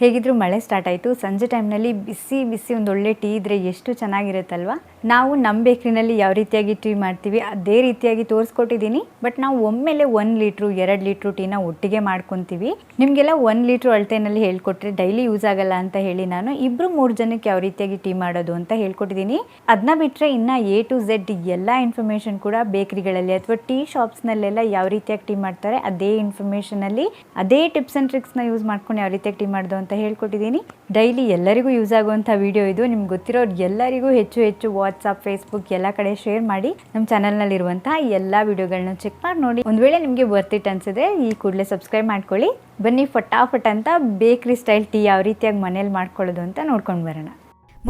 ಹೇಗಿದ್ರು ಮಳೆ ಸ್ಟಾರ್ಟ್ ಆಯಿತು. ಸಂಜೆ ಟೈಮ್ನಲ್ಲಿ ಬಿಸಿ ಬಿಸಿ ಒಂದು ಒಳ್ಳೆ ಟೀ ಇದ್ರೆ ಎಷ್ಟು ಚೆನ್ನಾಗಿರುತ್ತಲ್ವ? ನಾವು ನಮ್ಮ ಬೇಕ್ರಿನಲ್ಲಿ ಯಾವ ರೀತಿಯಾಗಿ ಟೀ ಮಾಡ್ತೀವಿ, ಅದೇ ರೀತಿಯಾಗಿ ತೋರಿಸ್ಕೊಟ್ಟಿದ್ದೀನಿ. ಬಟ್ ನಾವು ಒಮ್ಮೆಲೆ ಒನ್ ಲೀಟ್ರು ಎರಡು ಲೀಟ್ರು ಟೀನ ಒಟ್ಟಿಗೆ ಮಾಡ್ಕೊತೀವಿ. ನಿಮಗೆಲ್ಲ ಒಂದು ಲೀಟ್ರು ಅಳತೆನಲ್ಲಿ ಹೇಳ್ಕೊಟ್ರೆ ಡೈಲಿ ಯೂಸ್ ಆಗಲ್ಲ ಅಂತ ಹೇಳಿ ನಾನು ಇಬ್ಬರು ಮೂರು ಜನಕ್ಕೆ ಯಾವ ರೀತಿಯಾಗಿ ಟೀ ಮಾಡೋದು ಅಂತ ಹೇಳ್ಕೊಟ್ಟಿದ್ದೀನಿ. ಅದನ್ನ ಬಿಟ್ಟರೆ ಇನ್ನು ಎ ಟು ಝೆಡ್ ಎಲ್ಲ ಇನ್ಫಾರ್ಮೇಷನ್ ಕೂಡ ಬೇಕ್ರಿಗಳಲ್ಲಿ ಅಥವಾ ಟೀ ಶಾಪ್ಸ್ನಲ್ಲೆಲ್ಲ ಯಾವ ರೀತಿಯಾಗಿ ಟೀ ಮಾಡ್ತಾರೆ, ಅದೇ ಇನ್ಫಾರ್ಮೇಷನಲ್ಲಿ ಅದೇ ಟಿಪ್ಸ್ ಆ್ಯಂಡ್ ಟ್ರಿಕ್ಸ್ನ ಯೂಸ್ ಮಾಡ್ಕೊಂಡು ಯಾವ ರೀತಿಯಾಗಿ ಟೀ ಮಾಡೋದು ಅಂತ ಹೇಳ್ಕೊಟ್ಟಿದ್ದೀನಿ. ಡೈಲಿ ಎಲ್ಲರಿಗೂ ಯೂಸ್ ಆಗುವಂಥ ವಿಡಿಯೋ ಇದು. ನಿಮ್ಗೆ ಗೊತ್ತಿರೋರು ಎಲ್ಲರಿಗೂ ಹೆಚ್ಚು ಹೆಚ್ಚು ವಾಟ್ಸಪ್ ಫೇಸ್ಬುಕ್ ಎಲ್ಲ ಕಡೆ ಶೇರ್ ಮಾಡಿ ನಮ್ಮ ಚಾನಲ್ನಲ್ಲಿರುವಂಥ ಎಲ್ಲ ವಿಡಿಯೋಗಳನ್ನ ಚೆಕ್ ಮಾಡಿ ನೋಡಿ. ಒಂದು ವೇಳೆ ನಿಮಗೆ ಬರ್ತಿಟ್ಟು ಅನ್ಸಿದ್ರೆ ಈ ಕೂಡಲೇ ಸಬ್ಸ್ಕ್ರೈಬ್ ಮಾಡ್ಕೊಳ್ಳಿ. ಬನ್ನಿ ಫಟಾಫಟ್ ಅಂತ ಬೇಕ್ರಿ ಸ್ಟೈಲ್ ಟೀ ಯಾವ ರೀತಿಯಾಗಿ ಮನೇಲಿ ಮಾಡ್ಕೊಳ್ಳೋದು ಅಂತ ನೋಡ್ಕೊಂಡು ಬರೋಣ.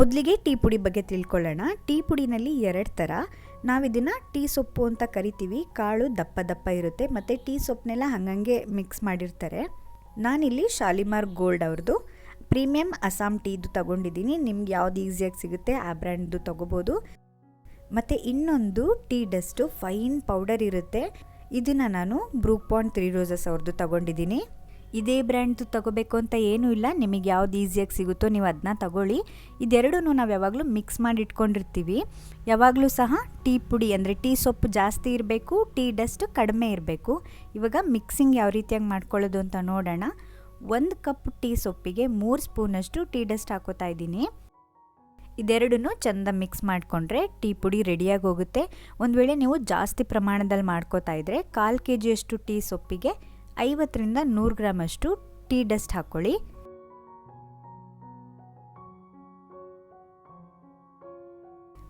ಮೊದಲಿಗೆ ಟೀ ಪುಡಿ ಬಗ್ಗೆ ತಿಳ್ಕೊಳ್ಳೋಣ. ಟೀ ಪುಡಿನಲ್ಲಿ ಎರಡು ಥರ. ನಾವಿದನ್ನು ಟೀ ಸೊಪ್ಪು ಅಂತ ಕರಿತೀವಿ. ಕಾಳು ದಪ್ಪ ದಪ್ಪ ಇರುತ್ತೆ. ಮತ್ತು ಟೀ ಸೊಪ್ಪನ್ನೆಲ್ಲ ಹಂಗಂಗೆ ಮಿಕ್ಸ್ ಮಾಡಿರ್ತಾರೆ. ನಾನಿಲ್ಲಿ ಶಾಲಿಮಾರ್ ಗೋಲ್ಡ್ ಅವ್ರದ್ದು ಪ್ರೀಮಿಯಂ ಅಸ್ಸಾಂ ಟೀದು ತಗೊಂಡಿದ್ದೀನಿ. ನಿಮ್ಗೆ ಯಾವ್ದು ಈಸಿಯಾಗಿ ಸಿಗುತ್ತೆ ಆ ಬ್ರ್ಯಾಂಡ್ದು ತೊಗೋಬೋದು. ಮತ್ತು ಇನ್ನೊಂದು ಟೀ ಡಸ್ಟು ಫೈನ್ ಪೌಡರ್ ಇರುತ್ತೆ. ಇದನ್ನು ನಾನು ಬ್ರೂಕ್ ಪಾಯಿಂಟ್ ತ್ರೀ ರೋಸಸ್ ಅವ್ರದ್ದು ತಗೊಂಡಿದ್ದೀನಿ. ಇದೇ ಬ್ರ್ಯಾಂಡ್ದು ತಗೋಬೇಕು ಅಂತ ಏನೂ ಇಲ್ಲ. ನಿಮಗೆ ಯಾವ್ದು ಈಸಿಯಾಗಿ ಸಿಗುತ್ತೋ ನೀವು ಅದನ್ನ ತಗೊಳ್ಳಿ. ಇದೆರಡೂ ನಾವು ಯಾವಾಗಲೂ ಮಿಕ್ಸ್ ಮಾಡಿ ಇಟ್ಕೊಂಡಿರ್ತೀವಿ. ಯಾವಾಗಲೂ ಸಹ ಟೀ ಪುಡಿ ಅಂದರೆ ಟೀ ಸೊಪ್ಪು ಜಾಸ್ತಿ ಇರಬೇಕು, ಟೀ ಡಸ್ಟ್ ಕಡಿಮೆ ಇರಬೇಕು. ಇವಾಗ ಮಿಕ್ಸಿಂಗ್ ಯಾವ ರೀತಿಯಾಗಿ ಮಾಡ್ಕೊಳ್ಳೋದು ಅಂತ ನೋಡೋಣ. ಒಂದು ಕಪ್ ಟೀ ಸೊಪ್ಪಿಗೆ ಮೂರು ಸ್ಪೂನಷ್ಟು ಟೀ ಡಸ್ಟ್ ಹಾಕೋತಾ ಇದ್ದೀನಿ. ಇದೆರಡನ್ನೂ ಚೆಂದ ಮಿಕ್ಸ್ ಮಾಡಿಕೊಂಡ್ರೆ ಟೀ ಪುಡಿ ರೆಡಿಯಾಗಿ ಹೋಗುತ್ತೆ. ಒಂದು ವೇಳೆ ನೀವು ಜಾಸ್ತಿ ಪ್ರಮಾಣದಲ್ಲಿ ಮಾಡ್ಕೋತಾ ಇದ್ದರೆ ಕಾಲು ಕೆ ಜಿಯಷ್ಟು ಟೀ ಸೊಪ್ಪಿಗೆ ಐವತ್ತರಿಂದ ನೂರು ಗ್ರಾಮಷ್ಟು ಟೀ ಡಸ್ಟ್ ಹಾಕ್ಕೊಳ್ಳಿ.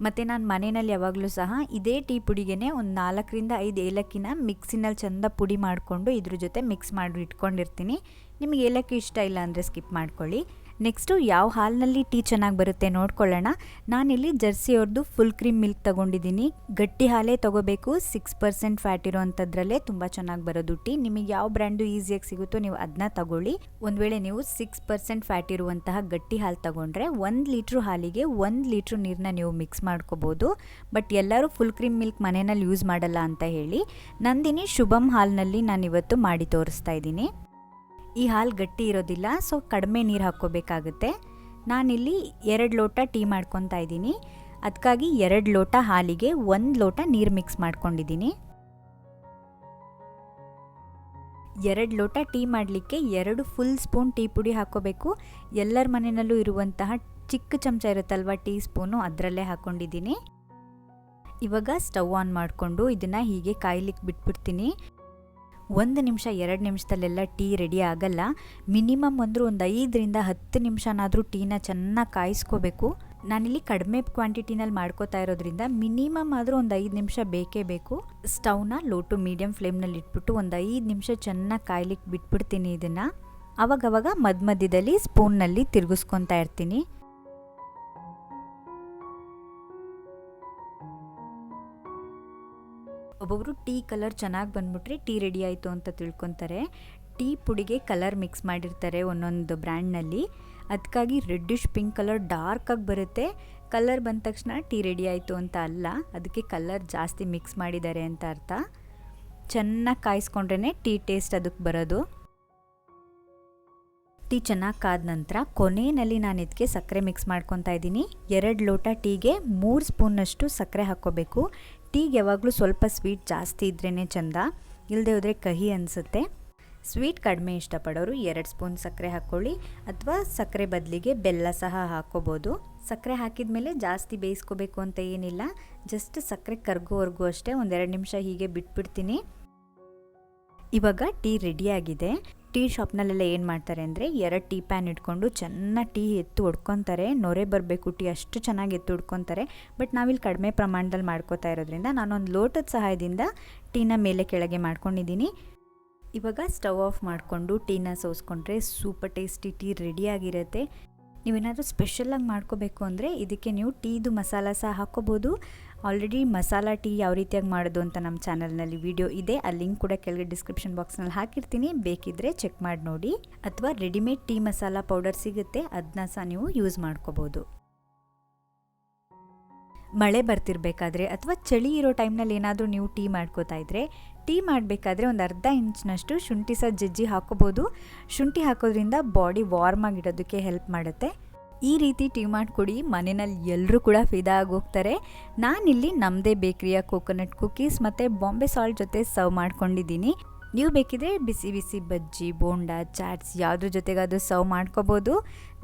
ಮತ್ತು ನಾನು ಮನೆಯಲ್ಲಿ ಯಾವಾಗಲೂ ಸಹ ಇದೇ ಟೀ ಪುಡಿಗೆ ಒಂದು ನಾಲ್ಕರಿಂದ ಐದು ಏಲಕ್ಕಿನ ಮಿಕ್ಸಿನಲ್ಲಿ ಚೆಂದ ಪುಡಿ ಮಾಡಿಕೊಂಡು ಇದ್ರ ಜೊತೆ ಮಿಕ್ಸ್ ಮಾಡಿ ಇಟ್ಕೊಂಡಿರ್ತೀನಿ. ನಿಮಗೆ ಏಲಕ್ಕಿ ಇಷ್ಟ ಇಲ್ಲ ಅಂದರೆ ಸ್ಕಿಪ್ ಮಾಡ್ಕೊಳ್ಳಿ. ನೆಕ್ಸ್ಟು ಯಾವ ಹಾಲಿನಲ್ಲಿ ಟೀ ಚೆನ್ನಾಗಿ ಬರುತ್ತೆ ನೋಡ್ಕೊಳ್ಳೋಣ. ನಾನಿಲ್ಲಿ ಜರ್ಸಿಯವ್ರದ್ದು ಫುಲ್ ಕ್ರೀಮ್ ಮಿಲ್ಕ್ ತೊಗೊಂಡಿದ್ದೀನಿ. ಗಟ್ಟಿ ಹಾಲೇ ತೊಗೋಬೇಕು. ಸಿಕ್ಸ್ ಪರ್ಸೆಂಟ್ ಫ್ಯಾಟ್ ಇರೋವಂಥದ್ರಲ್ಲೇ ತುಂಬ ಚೆನ್ನಾಗಿ ಬರೋದು ಟೀ. ನಿಮಗೆ ಯಾವ ಬ್ರ್ಯಾಂಡು ಈಸಿಯಾಗಿ ಸಿಗುತ್ತೋ ನೀವು ಅದನ್ನ ತಗೊಳ್ಳಿ. ಒಂದು ವೇಳೆ ನೀವು ಸಿಕ್ಸ್ ಪರ್ಸೆಂಟ್ ಫ್ಯಾಟ್ ಇರುವಂತಹ ಗಟ್ಟಿ ಹಾಲು ತಗೊಂಡ್ರೆ ಒಂದು ಲೀಟ್ರ್ ಹಾಲಿಗೆ ಒಂದು ಲೀಟ್ರ್ ನೀರನ್ನ ನೀವು ಮಿಕ್ಸ್ ಮಾಡ್ಕೋಬೋದು. ಬಟ್ ಎಲ್ಲರೂ ಫುಲ್ ಕ್ರೀಮ್ ಮಿಲ್ಕ್ ಮನೆಯಲ್ಲಿ ಯೂಸ್ ಮಾಡಲ್ಲ ಅಂತ ಹೇಳಿ. ನಂದಿನಿ ಶುಭಮ್ ಹಾಲ್ನಲ್ಲಿ ನಾನು ಇವತ್ತು ಮಾಡಿ ತೋರಿಸ್ತಾ ಇದ್ದೀನಿ. ಈ ಹಾಲು ಗಟ್ಟಿ ಇರೋದಿಲ್ಲ ಸೊ ಕಡಿಮೆ ನೀರು ಹಾಕ್ಕೋಬೇಕಾಗುತ್ತೆ. ನಾನಿಲ್ಲಿ ಎರಡು ಲೋಟ ಟೀ ಮಾಡ್ಕೊತಾ ಇದ್ದೀನಿ. ಅದಕ್ಕಾಗಿ ಎರಡು ಲೋಟ ಹಾಲಿಗೆ ಒಂದು ಲೋಟ ನೀರು ಮಿಕ್ಸ್ ಮಾಡ್ಕೊಂಡಿದ್ದೀನಿ. ಎರಡು ಲೋಟ ಟೀ ಮಾಡಲಿಕ್ಕೆ ಎರಡು ಫುಲ್ ಸ್ಪೂನ್ ಟೀ ಪುಡಿ ಹಾಕೋಬೇಕು ಎಲ್ಲರ ಮನೆಯಲ್ಲೂ ಇರುವಂತಹ ಚಿಕ್ಕ ಚಮಚ ಇರುತ್ತಲ್ವ ಟೀ ಸ್ಪೂನು ಅದರಲ್ಲೇ ಹಾಕ್ಕೊಂಡಿದ್ದೀನಿ. ಇವಾಗ ಸ್ಟವ್ ಆನ್ ಮಾಡಿಕೊಂಡು ಇದನ್ನು ಹೀಗೆ ಕಾಯ್ಲಿಕ್ಕೆ ಬಿಟ್ಬಿಡ್ತೀನಿ. ಒಂದು ನಿಮಿಷ, ಎರಡು ನಿಮಿಷದಲ್ಲೆಲ್ಲ ಟೀ ರೆಡಿ ಆಗಲ್ಲ. ಮಿನಿಮಮ್ ಅಂದರೂ ಒಂದು ಐದರಿಂದ ಹತ್ತು ನಿಮಿಷನಾದರೂ ಟೀನ ಚೆನ್ನಾಗಿ ಕಾಯಿಸ್ಕೋಬೇಕು. ನಾನಿಲ್ಲಿ ಕಡಿಮೆ ಕ್ವಾಂಟಿಟಿನಲ್ಲಿ ಮಾಡ್ಕೋತಾ ಇರೋದ್ರಿಂದ ಮಿನಿಮಮ್ ಆದರೂ ಒಂದು ಐದು ನಿಮಿಷ ಬೇಕೇ ಬೇಕು. ಸ್ಟವ್ನ ಲೋ ಟು ಮೀಡಿಯಮ್ ಫ್ಲೇಮ್ನಲ್ಲಿ ಇಟ್ಬಿಟ್ಟು ಒಂದು ಐದು ನಿಮಿಷ ಚೆನ್ನಾಗಿ ಕಾಯ್ಲಿಕ್ಕೆ ಬಿಟ್ಬಿಡ್ತೀನಿ ಇದನ್ನು. ಅವಾಗವಾಗ ಮಧ್ಯ ಮಧ್ಯದಲ್ಲಿ ಸ್ಪೂನ್ನಲ್ಲಿ ತಿರುಗಿಸ್ಕೊತಾ ಇರ್ತೀನಿ. ಒಬ್ಬೊಬ್ಬರು ಟೀ ಕಲರ್ ಚೆನ್ನಾಗಿ ಬಂದ್ಬಿಟ್ರೆ ಟೀ ರೆಡಿ ಆಯಿತು ಅಂತ ತಿಳ್ಕೊತಾರೆ. ಟೀ ಪುಡಿಗೆ ಕಲರ್ ಮಿಕ್ಸ್ ಮಾಡಿರ್ತಾರೆ ಒಂದೊಂದು ಬ್ರ್ಯಾಂಡ್ನಲ್ಲಿ. ಅದಕ್ಕಾಗಿ ರೆಡ್ಡಿಶ್, ಪಿಂಕ್ ಕಲರ್ ಡಾರ್ಕಾಗಿ ಬರುತ್ತೆ. ಕಲರ್ ಬಂದ ತಕ್ಷಣ ಟೀ ರೆಡಿ ಆಯಿತು ಅಂತ ಅಲ್ಲ ಅದಕ್ಕೆ ಕಲರ್ ಜಾಸ್ತಿ ಮಿಕ್ಸ್ ಮಾಡಿದ್ದಾರೆ ಅಂತ ಅರ್ಥ. ಚೆನ್ನಾಗಿ ಕಾಯಿಸ್ಕೊಂಡ್ರೇ ಟೀ ಟೇಸ್ಟ್ ಅದಕ್ಕೆ ಬರೋದು. ಟೀ ಚೆನ್ನಾಗಿ ಕಾದ ನಂತರ ಕೊನೆಯಲ್ಲಿ ನಾನು ಇದಕ್ಕೆ ಸಕ್ಕರೆ ಮಿಕ್ಸ್ ಮಾಡ್ಕೊತಾ ಇದ್ದೀನಿ. ಎರಡು ಲೋಟ ಟೀಗೆ ಮೂರು ಸ್ಪೂನಷ್ಟು ಸಕ್ಕರೆ ಹಾಕ್ಕೋಬೇಕು. ಟೀಗೆ ಯಾವಾಗಲೂ ಸ್ವಲ್ಪ ಸ್ವೀಟ್ ಜಾಸ್ತಿ ಇದ್ರೇ ಚೆಂದ. ಇಲ್ಲದೆ ಹೋದರೆ ಕಹಿ ಅನಿಸುತ್ತೆ. ಸ್ವೀಟ್ ಕಡಿಮೆ ಇಷ್ಟಪಡೋರು ಎರಡು ಸ್ಪೂನ್ ಸಕ್ಕರೆ ಹಾಕ್ಕೊಳ್ಳಿ ಅಥವಾ ಸಕ್ಕರೆ ಬದಲಿಗೆ ಬೆಲ್ಲ ಸಹ ಹಾಕ್ಕೋಬೋದು. ಸಕ್ಕರೆ ಹಾಕಿದ ಮೇಲೆ ಜಾಸ್ತಿ ಬೇಯಿಸ್ಕೋಬೇಕು ಅಂತ ಏನಿಲ್ಲ. ಜಸ್ಟ್ ಸಕ್ಕರೆ ಕರ್ಗೋವರೆಗೂ ಅಷ್ಟೇ ಒಂದೆರಡು ನಿಮಿಷ ಹೀಗೆ ಬಿಟ್ಬಿಡ್ತೀನಿ. ಇವಾಗ ಟೀ ರೆಡಿಯಾಗಿದೆ ಟೀ ಶಾಪ್ನಲ್ಲೆಲ್ಲ ಏನು ಮಾಡ್ತಾರೆ ಅಂದರೆ ಎರಡು ಟೀ ಪ್ಯಾನ್ ಇಟ್ಕೊಂಡು ಚೆನ್ನಾಗಿ ಟೀ ಎತ್ತು ಹೊಡ್ಕೊತಾರೆ ನೊರೆ ಬರಬೇಕು, ಟೀ ಅಷ್ಟು ಚೆನ್ನಾಗಿ ಎತ್ತು ಹೊಡ್ಕೊತಾರೆ ಬಟ್ ನಾವಿಲ್ಲಿ ಕಡಿಮೆ ಪ್ರಮಾಣದಲ್ಲಿ ಮಾಡ್ಕೋತಾ ಇರೋದ್ರಿಂದ ನಾನೊಂದು ಲೋಟದ ಸಹಾಯದಿಂದ ಟೀನ ಮೇಲೆ ಕೆಳಗೆ ಮಾಡ್ಕೊಂಡಿದ್ದೀನಿ. ಇವಾಗ ಸ್ಟವ್ ಆಫ್ ಮಾಡಿಕೊಂಡು ಟೀನ ಸೋಸ್ಕೊಂಡ್ರೆ ಸೂಪರ್ ಟೇಸ್ಟಿ ಟೀ ರೆಡಿಯಾಗಿರುತ್ತೆ ನೀವೇನಾದರೂ ಸ್ಪೆಷಲಾಗಿ ಮಾಡ್ಕೋಬೇಕು ಅಂದರೆ ಇದಕ್ಕೆ ನೀವು ಟೀದು ಮಸಾಲ ಸಹ ಹಾಕ್ಕೋಬೋದು. ಆಲ್ರೆಡಿ ಮಸಾಲ ಟೀ ಯಾವ ರೀತಿಯಾಗಿ ಮಾಡೋದು ಅಂತ ನಮ್ಮ ಚಾನಲ್ನಲ್ಲಿ ವಿಡಿಯೋ ಇದೆ. ಆ ಲಿಂಕ್ ಕೂಡ ಕೆಳಗೆ ಡಿಸ್ಕ್ರಿಪ್ಷನ್ ಬಾಕ್ಸ್ನಲ್ಲಿ ಹಾಕಿರ್ತೀನಿ. ಬೇಕಿದ್ದರೆ ಚೆಕ್ ಮಾಡಿ ನೋಡಿ. ಅಥವಾ ರೆಡಿಮೇಡ್ ಟೀ ಮಸಾಲ ಪೌಡರ್ ಸಿಗುತ್ತೆ. ಅದನ್ನ ಸಹ ನೀವು ಯೂಸ್ ಮಾಡ್ಕೋಬೋದು. ಮಳೆ ಬರ್ತಿರಬೇಕಾದ್ರೆ ಅಥವಾ ಚಳಿ ಇರೋ ಟೈಮ್ನಲ್ಲಿ ಏನಾದರೂ ನೀವು ಟೀ ಮಾಡ್ಕೋತಾ ಇದ್ರೆ ಟೀ ಮಾಡಬೇಕಾದ್ರೆ ಒಂದು ಅರ್ಧ ಇಂಚ್ನಷ್ಟು ಶುಂಠಿ ಸಹ ಜಜ್ಜಿ ಹಾಕೋಬೋದು ಶುಂಠಿ ಹಾಕೋದ್ರಿಂದ ಬಾಡಿ ವಾರ್ಮ್ ಆಗಿಡೋದಕ್ಕೆ ಹೆಲ್ಪ್ ಮಾಡುತ್ತೆ. ಈ ರೀತಿ ಟೀ ಮಾಡಿಕೊಡಿ, ಮನೆಯಲ್ಲಿ ಎಲ್ಲರೂ ಕೂಡ ಫಿದಾ ಆಗೋಗ್ತಾರೆ. ನಾನಿಲ್ಲಿ ನಮ್ಮದೇ ಬೇಕ್ರಿಯ ಕೋಕೋನಟ್ ಕುಕೀಸ್ ಮತ್ತು ಬಾಂಬೆ ಸಾಲ್ಟ್ ಜೊತೆ ಸರ್ವ್ ಮಾಡ್ಕೊಂಡಿದ್ದೀನಿ. ನೀವು ಬೇಕಿದ್ರೆ ಬಿಸಿ ಬಿಸಿ ಬಜ್ಜಿ, ಬೋಂಡ, ಚಾಟ್ಸ್ ಯಾವುದ್ರ ಜೊತೆಗಾದರೂ ಸರ್ವ್ ಮಾಡ್ಕೋಬೋದು.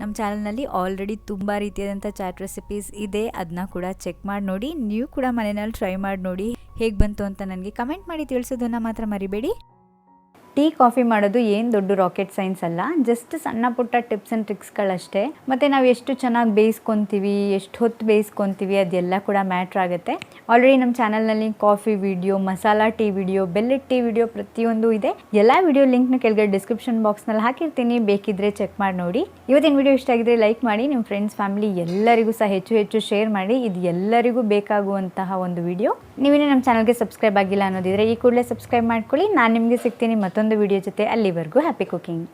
ನಮ್ಮ ಚಾನಲ್ನಲ್ಲಿ ಆಲ್ರೆಡಿ ತುಂಬ ರೀತಿಯಾದಂಥ ಚಾಟ್ ರೆಸಿಪೀಸ್ ಇದೆ. ಅದನ್ನ ಕೂಡ ಚೆಕ್ ಮಾಡಿ ನೋಡಿ. ನೀವು ಕೂಡ ಮನೆಯಲ್ಲಿ ಟ್ರೈ ಮಾಡಿ ನೋಡಿ. ಹೇಗೆ ಬಂತು ಅಂತ ನನಗೆ ಕಮೆಂಟ್ ಮಾಡಿ ತಿಳಿಸೋದನ್ನು ಮಾತ್ರ ಮರಿಬೇಡಿ. ಟೀ ಕಾಫಿ ಮಾಡೋದು ಏನು ದೊಡ್ಡ ರಾಕೆಟ್ ಸೈನ್ಸ್ ಅಲ್ಲ ಜಸ್ಟ್ ಸಣ್ಣ ಪುಟ್ಟ ಟಿಪ್ಸ್ ಆ್ಯಂಡ್ ಟ್ರಿಕ್ಸ್ಗಳಷ್ಟೇ ಮತ್ತು ನಾವು ಎಷ್ಟು ಚೆನ್ನಾಗಿ ಬೇಯಿಸ್ಕೊತೀವಿ, ಎಷ್ಟು ಹೊತ್ತು ಬೇಯಿಸ್ಕೊತೀವಿ, ಅದೆಲ್ಲ ಕೂಡ ಮ್ಯಾಟ್ರ್ ಆಗುತ್ತೆ. ಆಲ್ರೆಡಿ ನಮ್ಮ ಚಾನಲ್ನಲ್ಲಿ coffee video masala tea video ಬೆಲ್ಲದ ಟೀ ವಿಡಿಯೋ ಪ್ರತಿಯೊಂದು ಇದೆ. ಎಲ್ಲ ವಿಡಿಯೋ ಲಿಂಕ್ನ ಕೆಳಗಡೆ ಡಿಸ್ಕ್ರಿಪ್ಷನ್ ಬಾಕ್ಸ್ನಲ್ಲಿ ಹಾಕಿರ್ತೀನಿ. ಬೇಕಿದ್ರೆ ಚೆಕ್ ಮಾಡಿ ನೋಡಿ. ಇವತ್ತಿನ ವಿಡಿಯೋ ಇಷ್ಟ ಆಗಿದ್ರೆ ಲೈಕ್ ಮಾಡಿ. ನಿಮ್ಮ ಫ್ರೆಂಡ್ಸ್ ಫ್ಯಾಮಿಲಿ ಎಲ್ಲರಿಗೂ ಸಹ ಹೆಚ್ಚು ಹೆಚ್ಚು ಶೇರ್ ಮಾಡಿ. ಇದು ಎಲ್ಲರಿಗೂ ಬೇಕಾಗುವಂತಹ ಒಂದು ವಿಡಿಯೋ ನೀವೇನೇ ನಮ್ಮ ಚಾನಲ್ಗೆ ಸಬ್ಸ್ಕ್ರೈಬ್ ಆಗಿಲ್ಲ ಅನ್ನೋದಿದ್ರೆ ಈ ಕೂಡಲೇ ಸಬ್ಸ್ಕ್ರೈಬ್ ಮಾಡ್ಕೊಳ್ಳಿ. ನಾನು ನಿಮಗೆ ಸಿಗ್ತೀನಿ ಮತ್ತೊಂದು ವಿಡಿಯೋ ಜೊತೆ ಅಲ್ಲಿವರೆಗೂ ಹ್ಯಾಪಿ ಕುಕಿಂಗ್